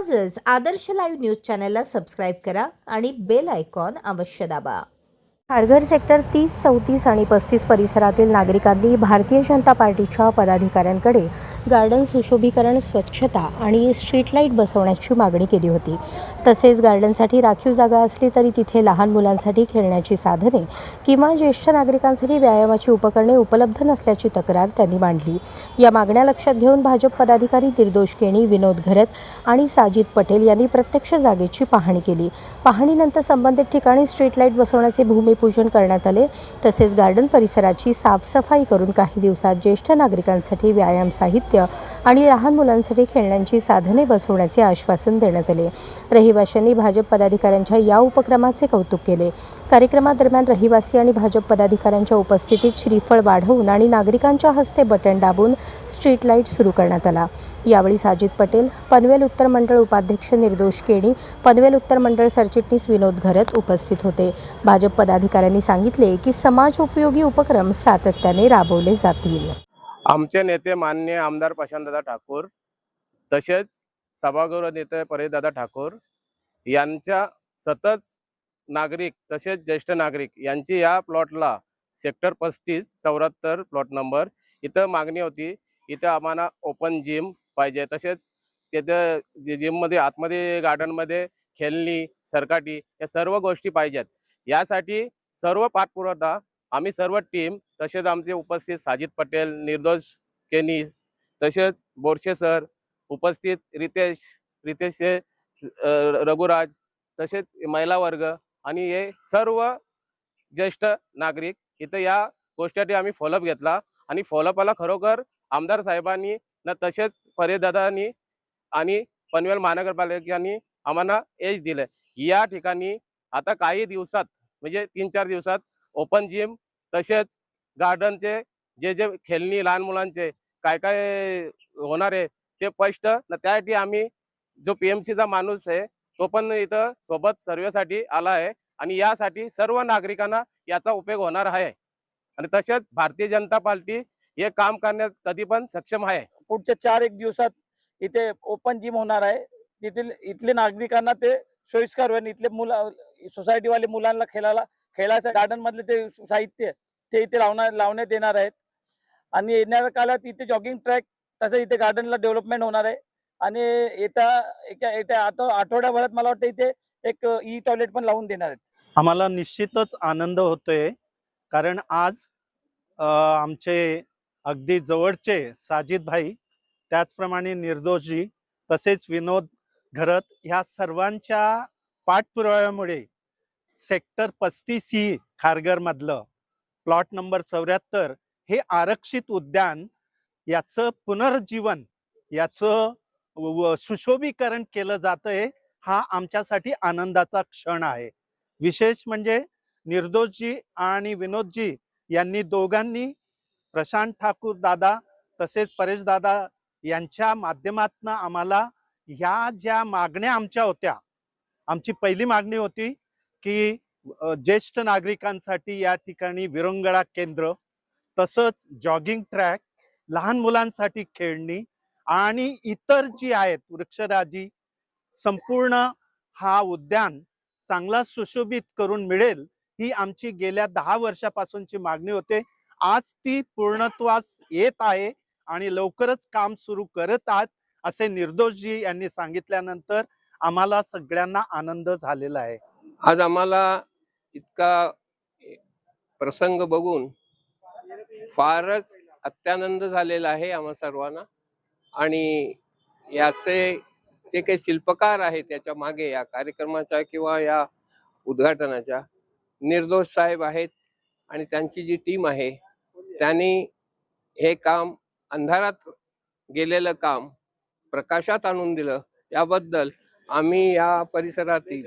आजच Adarsh live news चॅनलला subscribe करा आणि बेल आयकॉन अवश्य दाबा. खारघर सेक्टर तीस चौतीस आणि पस्तीस परिसरातील नागरिकांनी भारतीय जनता पार्टीच्या पदाधिकाऱ्यांकडे गार्डन सुशोभीकरण स्वच्छता आणि स्ट्रीट लाइट बसवण्याची मागणी केली होती. तसेच गार्डनसाठी राखीव जागा असली तरी तिथे लहान मुलांसाठी खेळण्याची साधने किंवा ज्येष्ठ नागरिकांसाठी व्यायामाची उपकरणे उपलब्ध नसल्याची तक्रार त्यांनी मांडली. या मागण्या लक्षात घेऊन भाजप पदाधिकारी निर्दोष केणी विनोद घरत आणि साजिद पटेल यांनी प्रत्यक्ष जागेची पाहणी केली. पाहणीनंतर संबंधित ठिकाणी स्ट्रीट लाइट बसवण्याचे भूमिपूजन करण्यात आले. तसेच गार्डन परिसराची साफसफाई करून काही दिवसात ज्येष्ठ नागरिकांसाठी व्यायाम साहित्य आणि लहान मुलांसाठी खेळण्यांची साधने बसवण्याचे आश्वासन देण्यात आले. रहिवाशांनी भाजप पदाधिकाऱ्यांच्या या उपक्रमाचे कौतुक केले. कार्यक्रमादरम्यान रहिवासी आणि भाजप पदाधिकाऱ्यांच्या उपस्थितीत श्रीफळ वाढवून आणि नागरिकांच्या हस्ते बटन दाबून स्ट्रीट लाइट सुरू करण्यात आला. यावेळी साजिद पटेल पनवेल उत्तर मंडळ उपाध्यक्ष निर्दोष केणी पनवेल उत्तर मंडळ सरचिटणीस विनोद घरत उपस्थित होते. भाजप पदाधिकाऱ्यांनी सांगितले की समाज उपयोगी उपक्रम सातत्याने राबवले जातील. आमचे नेते माननीय आमदार प्रशांतदादा ठाकूर तसेच सभागृह नेते परेशदादा ठाकूर यांच्या सतत नागरिक तसेच ज्येष्ठ नागरिक यांची या प्लॉटला सेक्टर पस्तीस चौऱ्याहत्तर प्लॉट नंबर इथं मागणी होती. इथं आम्हाला ओपन जिम पाहिजे. तसेच तिथं जे जिममध्ये आतमध्ये गार्डनमध्ये खेळणी सरकाटी या सर्व गोष्टी पाहिजेत. यासाठी सर्व पाठपुरवठा आम्ही सर्व टीम तसेच आमचे उपस्थित साजिद पटेल निर्दोष केनी तसेच बोरशे सर उपस्थित रितेश रितेश रघुराज तसेच महिला वर्ग आणि हे सर्व ज्येष्ठ नागरिक इथं या गोष्टीसाठी आम्ही फॉलोअप घेतला आणि फॉलोअपला खरोखर आमदार साहेबांनी न तसेच परेदादांनी आणि पनवेल महानगरपालिकांनी आम्हाला एज दिलं या ठिकाणी आता काही दिवसात म्हणजे तीन चार दिवसात ओपन जिम तसेच गार्डनचे जे जे खेळणी लहान मुलांचे काय काय होणार आहे ते स्पष्ट. न त्यासाठी आम्ही जो पी एम सीचा माणूस आहे तो पण इथं सोबत सर्वेसाठी आला आहे आणि यासाठी सर्व नागरिकांना याचा उपयोग होणार आहे. आणि तसेच भारतीय जनता पार्टी हे काम करण्यात कधी पण सक्षम आहे. पुढच्या चार एक दिवसात इथे ओपन जिम होणार आहे. तिथील इथले नागरिकांना ते सोयीस्कर होईल. इथले मुलं सोसायटीवाले मुलांना खेळायला खेळायचं गार्डन मधले ते साहित्य ते इथे लावणार लावण्यात येणार आहेत. आणि येणाऱ्या काळात इथे जॉगिंग ट्रॅक तसं इथे गार्डनला डेव्हलपमेंट होणार आहे. आणि येत्या एका येत्या आता आठवड्याभरात मला वाटतं इथे एक ई टॉयलेट पण लावून देणार आहेत. आम्हाला निश्चितच आनंद होतोय. कारण आज आमचे अगदी जवळचे साजिद भाई त्याचप्रमाणे निर्दोषजी तसेच विनोद घरत ह्या सर्वांच्या पाठपुराव्यामुळे सेक्टर पस्तीस ही खारघरमधलं. प्लॉट नंबर चौऱ्याहत्तर. हे आरक्षित उद्यान याचं पुनर्जीवन याचं व- सुशोभीकरण केलं जातंय हा आमच्यासाठी आनंदाचा क्षण आहे. विशेष म्हणजे निर्दोषजी आणि विनोदजी यांनी दोघांनी प्रशांत ठाकूर दादा तसेच परेश दादा यांच्या माध्यमातून आम्हाला ह्या ज्या मागण्या आमच्या होत्या आमची पहिली मागणी होती की ज्येष्ठ नागरिकांसाठी या ठिकाणी विरंगळा केंद्र तसंच जॉगिंग ट्रॅक लहान मुलांसाठी खेळणी आणि इतर जी आहेत वृक्षराजी संपूर्ण हा उद्यान चांगला सुशोभित करून मिळेल ही आमची गेल्या दहा वर्षापासूनची मागणी होते. आज ती पूर्णत्वास येत आहे आणि लवकरच काम सुरू करत आहात असे निर्दोषजी यांनी सांगितल्यानंतर आम्हाला सगळ्यांना आनंद झालेला आहे. आज आम्हाला इतका प्रसंग बघून फारच अत्यानंद झालेला आहे आम्हा सर्वांना. आणि याचे जे काही शिल्पकार आहेत त्याच्यामागे या कार्यक्रमाच्या किंवा या उद्घाटनाच्या निर्दोष साहेब आहेत आणि त्यांची जी टीम आहे त्यांनी हे काम अंधारात गेलेलं काम प्रकाशात आणून दिलं. याबद्दल आम्ही या परिसरातील